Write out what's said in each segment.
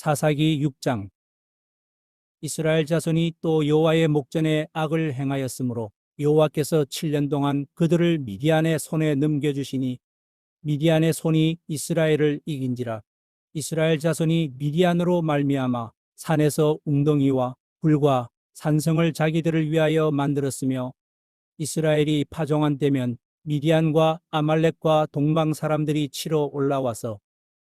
사사기 6장. 이스라엘 자손이 또 여호와의 목전에 악을 행하였으므로 여호와께서 7년 동안 그들을 미디안의 손에 넘겨주시니 미디안의 손이 이스라엘을 이긴지라. 이스라엘 자손이 미디안으로 말미암아 산에서 웅덩이와 불과 산성을 자기들을 위하여 만들었으며 이스라엘이 파종한 때면 미디안과 아말렉과 동방 사람들이 치러 올라와서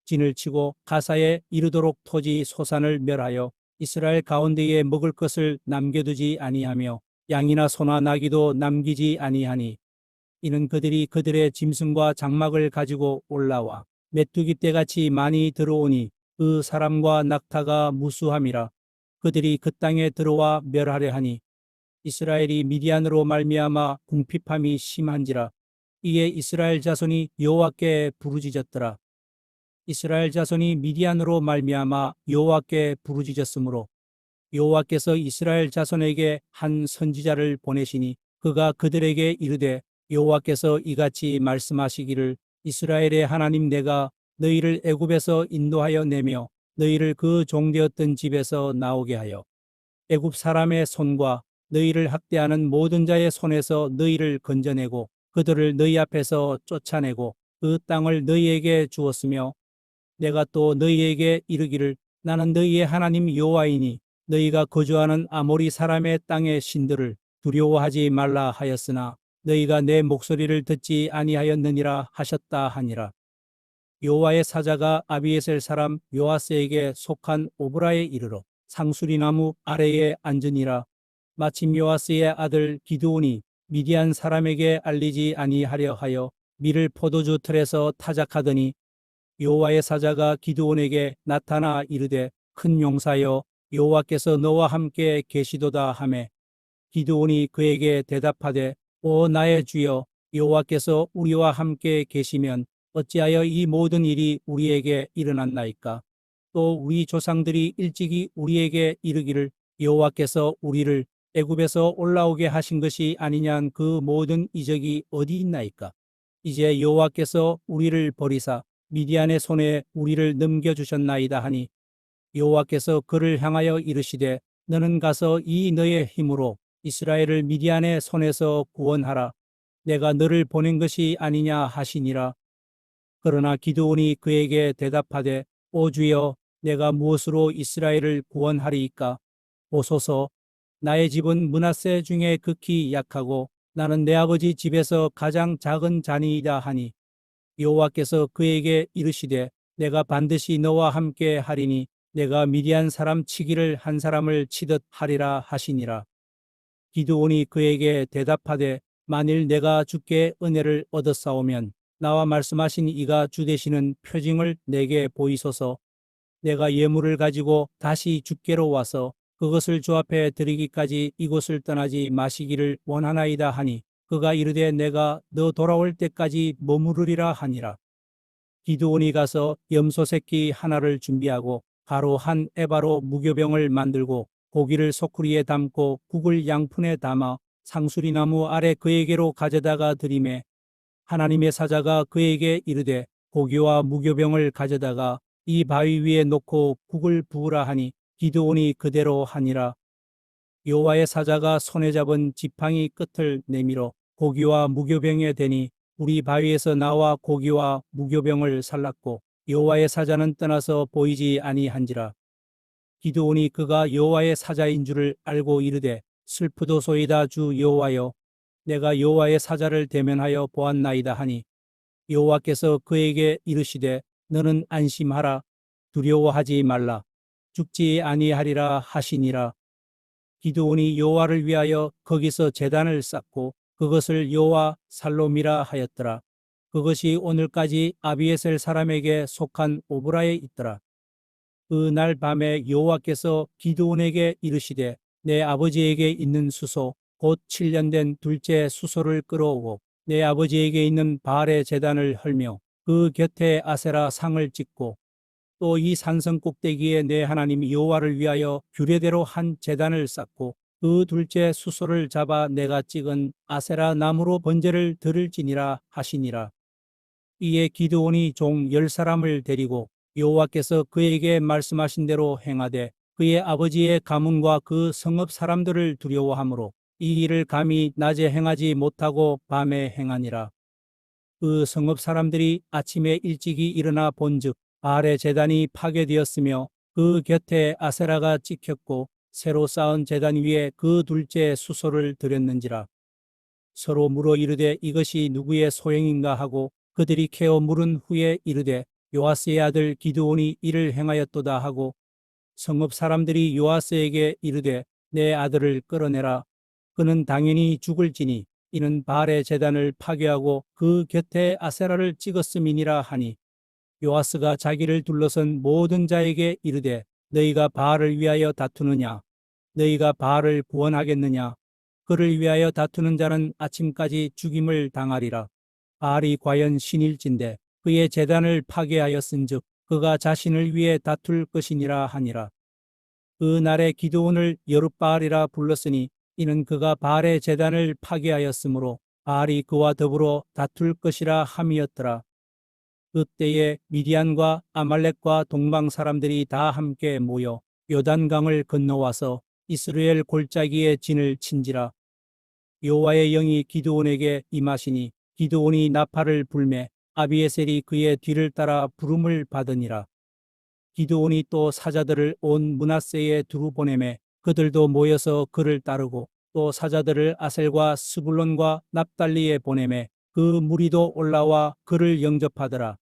진을 치고 가사에 이르도록 토지 소산을 멸하여 이스라엘 가운데에 먹을 것을 남겨두지 아니하며 양이나 소나 나기도 남기지 아니하니 이는 그들이 그들의 짐승과 장막을 가지고 올라와 메뚜기 떼같이 많이 들어오니 그 사람과 낙타가 무수함이라 그들이 그 땅에 들어와 멸하려 하니 이스라엘이 미디안으로 말미암아 궁핍함이 심한지라 이에 이스라엘 자손이 여호와께 부르짖었더라 이스라엘 자손이 미디안으로 말미암아 여호와께 부르짖었으므로 여호와께서 이스라엘 자손에게 한 선지자를 보내시니 그가 그들에게 이르되 여호와께서 이같이 말씀하시기를 이스라엘의 하나님 내가 너희를 애굽에서 인도하여 내며 너희를 그 종되었던 집에서 나오게 하여 애굽 사람의 손과 너희를 학대하는 모든 자의 손에서 너희를 건져내고 그들을 너희 앞에서 쫓아내고 그 땅을 너희에게 주었으며 내가 또 너희에게 이르기를 나는 너희의 하나님 여호와이니 너희가 거주하는 아모리 사람의 땅의 신들을 두려워하지 말라 하였으나 너희가 내 목소리를 듣지 아니하였느니라 하셨다 하니라. 여호와의 사자가 아비에셀 사람 요아스에게 속한 오브라에 이르러 상수리 나무 아래에 앉으니라. 마침 요아스의 아들 기드온이 미디안 사람에게 알리지 아니하려 하여 밀을 포도주 틀에서 타작하더니 여호와의 사자가 기드온에게 나타나 이르되 큰 용사여 여호와께서 너와 함께 계시도다 하매. 기드온이 그에게 대답하되 오 나의 주여 여호와께서 우리와 함께 계시면 어찌하여 이 모든 일이 우리에게 일어났나이까? 또 우리 조상들이 일찍이 우리에게 이르기를 여호와께서 우리를 애굽에서 올라오게 하신 것이 아니냐는 그 모든 이적이 어디 있나이까? 이제 여호와께서 우리를 버리사 미디안의 손에 우리를 넘겨주셨나이다 하니 여호와께서 그를 향하여 이르시되 너는 가서 이 너의 힘으로 이스라엘을 미디안의 손에서 구원하라. 내가 너를 보낸 것이 아니냐 하시니라. 그러나 기드온이 그에게 대답하되 오 주여 내가 무엇으로 이스라엘을 구원하리이까? 보소서. 나의 집은 문하세 중에 극히 약하고 나는 내 아버지 집에서 가장 작은 자니이다 하니 여호와께서 그에게 이르시되 내가 반드시 너와 함께 하리니 내가 미디안 사람 치기를 한 사람을 치듯 하리라 하시니라. 기드온이 그에게 대답하되 만일 내가 주께 은혜를 얻었사오면 나와 말씀하신 이가 주 되시는 표징을 내게 보이소서. 내가 예물을 가지고 다시 주께로 와서 그것을 주 앞에 드리기까지 이곳을 떠나지 마시기를 원하나이다 하니 그가 이르되 내가 너 돌아올 때까지 머무르리라 하니라. 기드온이 가서 염소 새끼 하나를 준비하고 가로 한 에바로 무교병을 만들고 고기를 소쿠리에 담고 국을 양푼에 담아 상수리나무 아래 그에게로 가져다가 드림에 하나님의 사자가 그에게 이르되 고기와 무교병을 가져다가 이 바위 위에 놓고 국을 부으라 하니 기드온이 그대로 하니라. 여호와의 사자가 손에 잡은 지팡이 끝을 내밀어 고기와 무교병에 대니 우리 바위에서 나와 고기와 무교병을 살랐고 여호와의 사자는 떠나서 보이지 아니한지라. 기드온이 그가 여호와의 사자인 줄을 알고 이르되 슬프도소이다 주 여호와여 내가 여호와의 사자를 대면하여 보았나이다 하니 여호와께서 그에게 이르시되 너는 안심하라 두려워하지 말라 죽지 아니하리라 하시니라 기드온이 여호와를 위하여 거기서 제단을 쌓고 그것을 여호와 살롬이라 하였더라. 그것이 오늘까지 아비에셀 사람에게 속한 오브라에 있더라. 그 날 밤에 여호와께서 기드온에게 이르시되 내 아버지에게 있는 수소 곧 7년 된 둘째 수소를 끌어오고 내 아버지에게 있는 바알의 재단을 헐며 그 곁에 아세라 상을 찍고 또 이 산성 꼭대기에 내 하나님 여호와를 위하여 규례대로 한 재단을 쌓고 그 둘째 수소를 잡아 내가 찍은 아세라 나무로 번제를 들을지니라 하시니라. 이에 기드온이 종 열 사람을 데리고 여호와께서 그에게 말씀하신 대로 행하되 그의 아버지의 가문과 그 성읍 사람들을 두려워하므로 이 일을 감히 낮에 행하지 못하고 밤에 행하니라. 그 성읍 사람들이 아침에 일찍이 일어나 본즉 아래 재단이 파괴되었으며 그 곁에 아세라가 찍혔고 새로 쌓은 재단 위에 그 둘째 수소를 들였는지라. 서로 물어 이르되 이것이 누구의 소행인가 하고 그들이 캐어 물은 후에 이르되 요아스의 아들 기드온이 이를 행하였도다 하고 성읍 사람들이 요아스에게 이르되 내 아들을 끌어내라 그는 당연히 죽을지니 이는 바알의 재단을 파괴하고 그 곁에 아세라를 찍었음이니라 하니 요아스가 자기를 둘러선 모든 자에게 이르되 너희가 바알을 위하여 다투느냐? 너희가 바알을 구원하겠느냐? 그를 위하여 다투는 자는 아침까지 죽임을 당하리라. 바알이 과연 신일진데 그의 재단을 파괴하였은즉 그가 자신을 위해 다툴 것이니라 하니라. 그 날에 기드온을 여룻바알이라 불렀으니 이는 그가 바알의 재단을 파괴하였으므로 바알이 그와 더불어 다툴 것이라 함이었더라. 그때에 미디안과 아말렉과 동방 사람들이 다 함께 모여 요단강을 건너와서 이스라엘 골짜기에 진을 친지라. 여호와의 영이 기드온에게 임하시니 기드온이 나팔을 불매 아비에셀이 그의 뒤를 따라 부름을 받으니라. 기드온이 또 사자들을 온 문하세에 두루 보내매 그들도 모여서 그를 따르고 또 사자들을 아셀과 스불론과 납달리에 보내매 그 무리도 올라와 그를 영접하더라.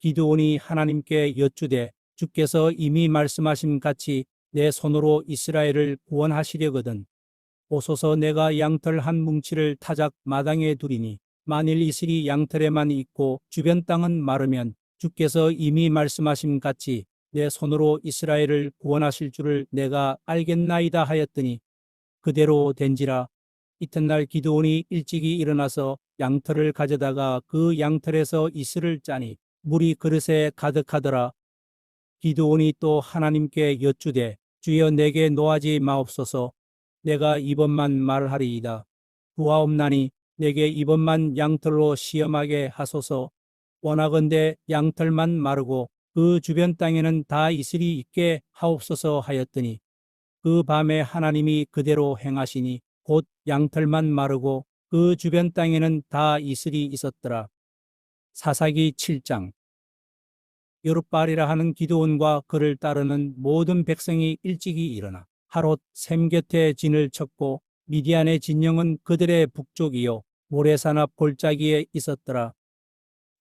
기드온이 하나님께 여쭈되 주께서 이미 말씀하신 같이 내 손으로 이스라엘을 구원하시려거든. 오소서 내가 양털 한 뭉치를 타작 마당에 두리니 만일 이슬이 양털에만 있고 주변 땅은 마르면 주께서 이미 말씀하신 같이 내 손으로 이스라엘을 구원하실 줄을 내가 알겠나이다 하였더니 그대로 된지라 이튿날 기드온이 일찍이 일어나서 양털을 가져다가 그 양털에서 이슬을 짜니 물이 그릇에 가득하더라. 기드온이 또 하나님께 여쭈되 주여 내게 노하지 마옵소서. 내가 이번만 말하리이다. 구하옵나니 내게 이번만 양털로 시험하게 하소서. 원하건대 양털만 마르고 그 주변 땅에는 다 이슬이 있게 하옵소서 하였더니 그 밤에 하나님이 그대로 행하시니 곧 양털만 마르고 그 주변 땅에는 다 이슬이 있었더라. 사사기 7장 여룻발이라 하는 기드온과 그를 따르는 모든 백성이 일찍이 일어나 하롯 샘 곁에 진을 쳤고 미디안의 진영은 그들의 북쪽이요 모래산 앞 골짜기에 있었더라.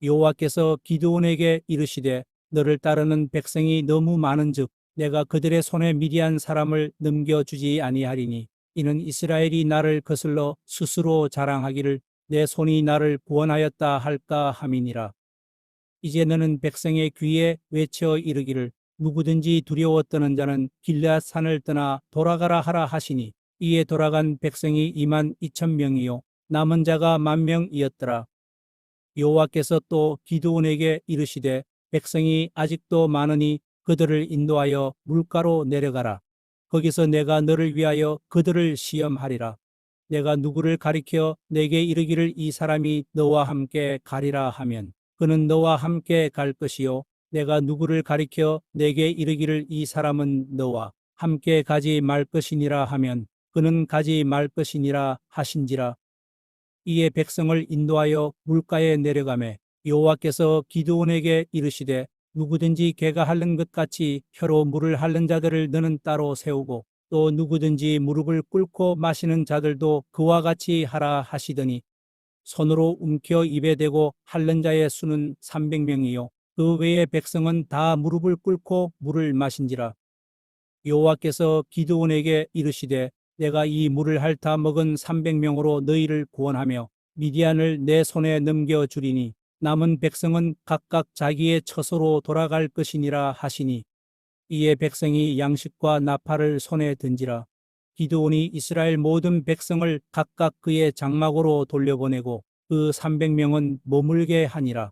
여호와께서 기드온에게 이르시되 너를 따르는 백성이 너무 많은즉 내가 그들의 손에 미디안 사람을 넘겨 주지 아니하리니 이는 이스라엘이 나를 거슬러 스스로 자랑하기를 내 손이 나를 구원하였다 할까 함이니라. 이제 너는 백성의 귀에 외쳐 이르기를 누구든지 두려워 떠는 자는 길앗 산을 떠나 돌아가라 하라 하시니 이에 돌아간 백성이 2만 2천 명이요 남은 자가 만 명이었더라. 여호와께서 또 기드온에게 이르시되 백성이 아직도 많으니 그들을 인도하여 물가로 내려가라. 거기서 내가 너를 위하여 그들을 시험하리라. 내가 누구를 가리켜 내게 이르기를 이 사람이 너와 함께 가리라 하면 그는 너와 함께 갈 것이요. 내가 누구를 가리켜 내게 이르기를 이 사람은 너와 함께 가지 말 것이니라 하면 그는 가지 말 것이니라 하신지라. 이에 백성을 인도하여 물가에 내려가매 여호와께서 기드온에게 이르시되 누구든지 개가 핥는 것 같이 혀로 물을 핥는 자들을 너는 따로 세우고 또 누구든지 무릎을 꿇고 마시는 자들도 그와 같이 하라 하시더니 손으로 움켜 입에 대고 핥는 자의 수는 300명이요. 그 외의 백성은 다 무릎을 꿇고 물을 마신지라. 여호와께서 기드온에게 이르시되 내가 이 물을 핥아 먹은 300명으로 너희를 구원하며 미디안을 내 손에 넘겨 주리니 남은 백성은 각각 자기의 처소로 돌아갈 것이니라 하시니 이에 백성이 양식과 나팔을 손에 든지라 기드온이 이스라엘 모든 백성을 각각 그의 장막으로 돌려보내고 그 300명은 머물게 하니라.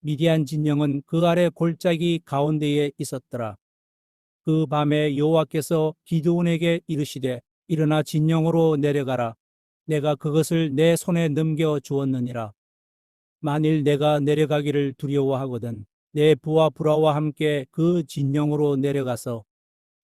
미디안 진영은 그 아래 골짜기 가운데에 있었더라. 그 밤에 여호와께서 기드온에게 이르시되 일어나 진영으로 내려가라. 내가 그것을 내 손에 넘겨 주었느니라. 만일 내가 내려가기를 두려워하거든 내 부하 브라와 함께 그 진영으로 내려가서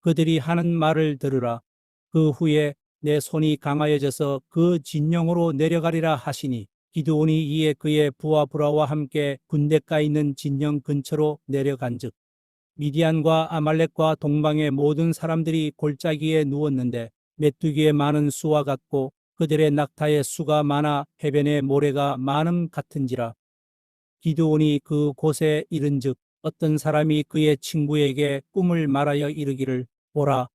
그들이 하는 말을 들으라. 그 후에 내 손이 강하여져서 그 진영으로 내려가리라 하시니 기드온이 이에 그의 부하 브라와 함께 군대가 있는 진영 근처로 내려간즉 미디안과 아말렉과 동방의 모든 사람들이 골짜기에 누웠는데 메뚜기의 많은 수와 같고 그들의 낙타의 수가 많아 해변의 모래가 많음 같은지라 기드온이 그 곳에 이른즉 어떤 사람이 그의 친구에게 꿈을 말하여 이르기를 보라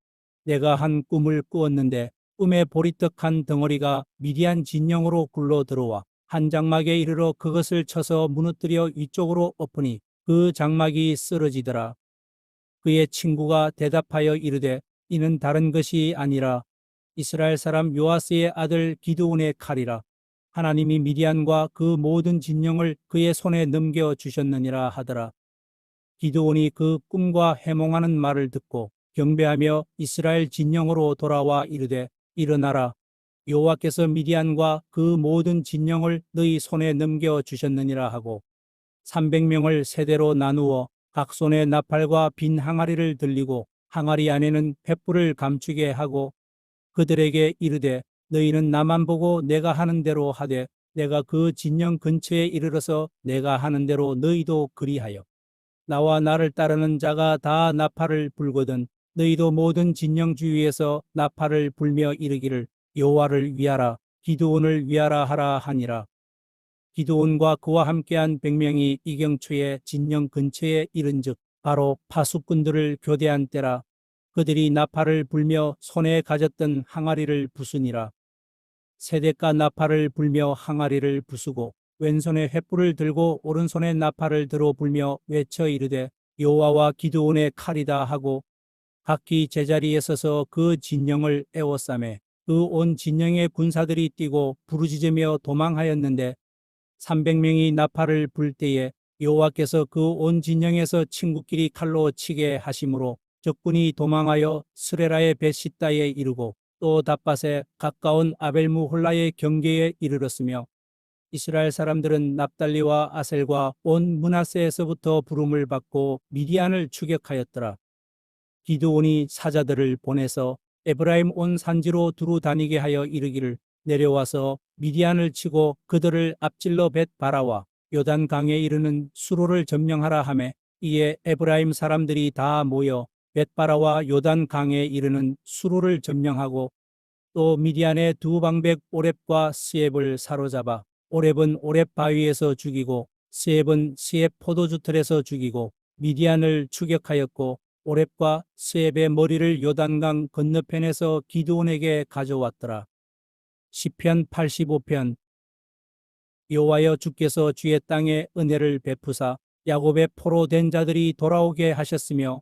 내가 한 꿈을 꾸었는데 꿈에 보리떡한 덩어리가 미디안 진영으로 굴러 들어와 한 장막에 이르러 그것을 쳐서 무너뜨려 위쪽으로 엎으니 그 장막이 쓰러지더라. 그의 친구가 대답하여 이르되 이는 다른 것이 아니라 이스라엘 사람 요아스의 아들 기드온의 칼이라. 하나님이 미디안과 그 모든 진영을 그의 손에 넘겨 주셨느니라 하더라. 기드온이 그 꿈과 해몽하는 말을 듣고 경배하며 이스라엘 진영으로 돌아와 이르되 일어나라 여호와께서 미디안과 그 모든 진영을 너희 손에 넘겨 주셨느니라 하고 300명을 세대로 나누어 각 손에 나팔과 빈 항아리를 들리고 항아리 안에는 횃불을 감추게 하고 그들에게 이르되 너희는 나만 보고 내가 하는 대로 하되 내가 그 진영 근처에 이르러서 내가 하는 대로 너희도 그리하여. 나와 나를 따르는 자가 다 나팔을 불거든 너희도 모든 진영 주위에서 나팔을 불며 이르기를 여호와를 위하라 기드온을 위하라 하라 하니라. 기드온과 그와 함께한 백명이 이경초의 진영 근처에 이른즉 바로 파수꾼들을 교대한 때라. 그들이 나팔을 불며 손에 가졌던 항아리를 부수니라 세대가 나팔을 불며 항아리를 부수고 왼손에 횃불을 들고 오른손에 나팔을 들어 불며 외쳐 이르되 여호와와 기드온의 칼이다 하고 각기 제자리에 서서 그 진영을 에워싸매 그 온 진영의 군사들이 뛰고 부르짖으며 도망하였는데 300명이 나팔을 불 때에 여호와께서 그 온 진영에서 친구끼리 칼로 치게 하심으로 적군이 도망하여 스레라의 벳시다에 이르고 또 답밭에 가까운 아벨무 홀라의 경계에 이르렀으며 이스라엘 사람들은 납달리와 아셀과 온 문하세에서부터 부름을 받고 미디안을 추격하였더라. 기드온이 사자들을 보내서 에브라임 온 산지로 두루 다니게 하여 이르기를 내려와서 미디안을 치고 그들을 앞질러 벳 바라와 요단 강에 이르는 수로를 점령하라 하매 이에 에브라임 사람들이 다 모여 벳바라와 요단 강에 이르는 수로를 점령하고 또 미디안의 두 방백 오렙과 스엡을 사로잡아 오렙은 오렙 바위에서 죽이고 스엡은 스엡 포도주 틀에서 죽이고 미디안을 추격하였고 오렙과 스엡의 머리를 요단강 건너편에서 기드온에게 가져왔더라. 시편 85편 여호와여 주께서 주의 땅에 은혜를 베푸사 야곱의 포로 된 자들이 돌아오게 하셨으며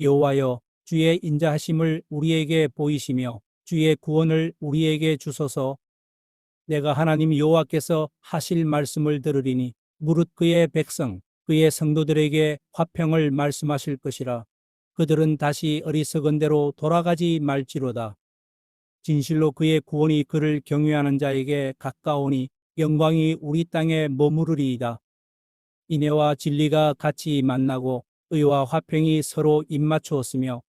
여호와여 주의 인자하심을 우리에게 보이시며 주의 구원을 우리에게 주소서. 내가 하나님 여호와께서 하실 말씀을 들으리니 무릇 그의 백성 그의 성도들에게 화평을 말씀하실 것이라. 그들은 다시 어리석은 대로 돌아가지 말지로다. 진실로 그의 구원이 그를 경외하는 자에게 가까우니 영광이 우리 땅에 머무르리이다. 인애와 진리가 같이 만나고 의와 화평이 서로 입맞추었으며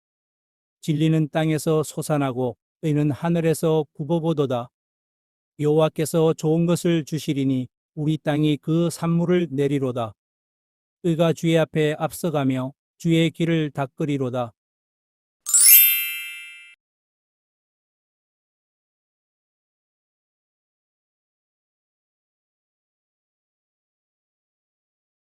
진리는 땅에서 솟아나고 의는 하늘에서 굽어보도다. 여호와께서 좋은 것을 주시리니 우리 땅이 그 산물을 내리로다. 의가 주의 앞에 앞서가며 주의 길을 닦으리로다.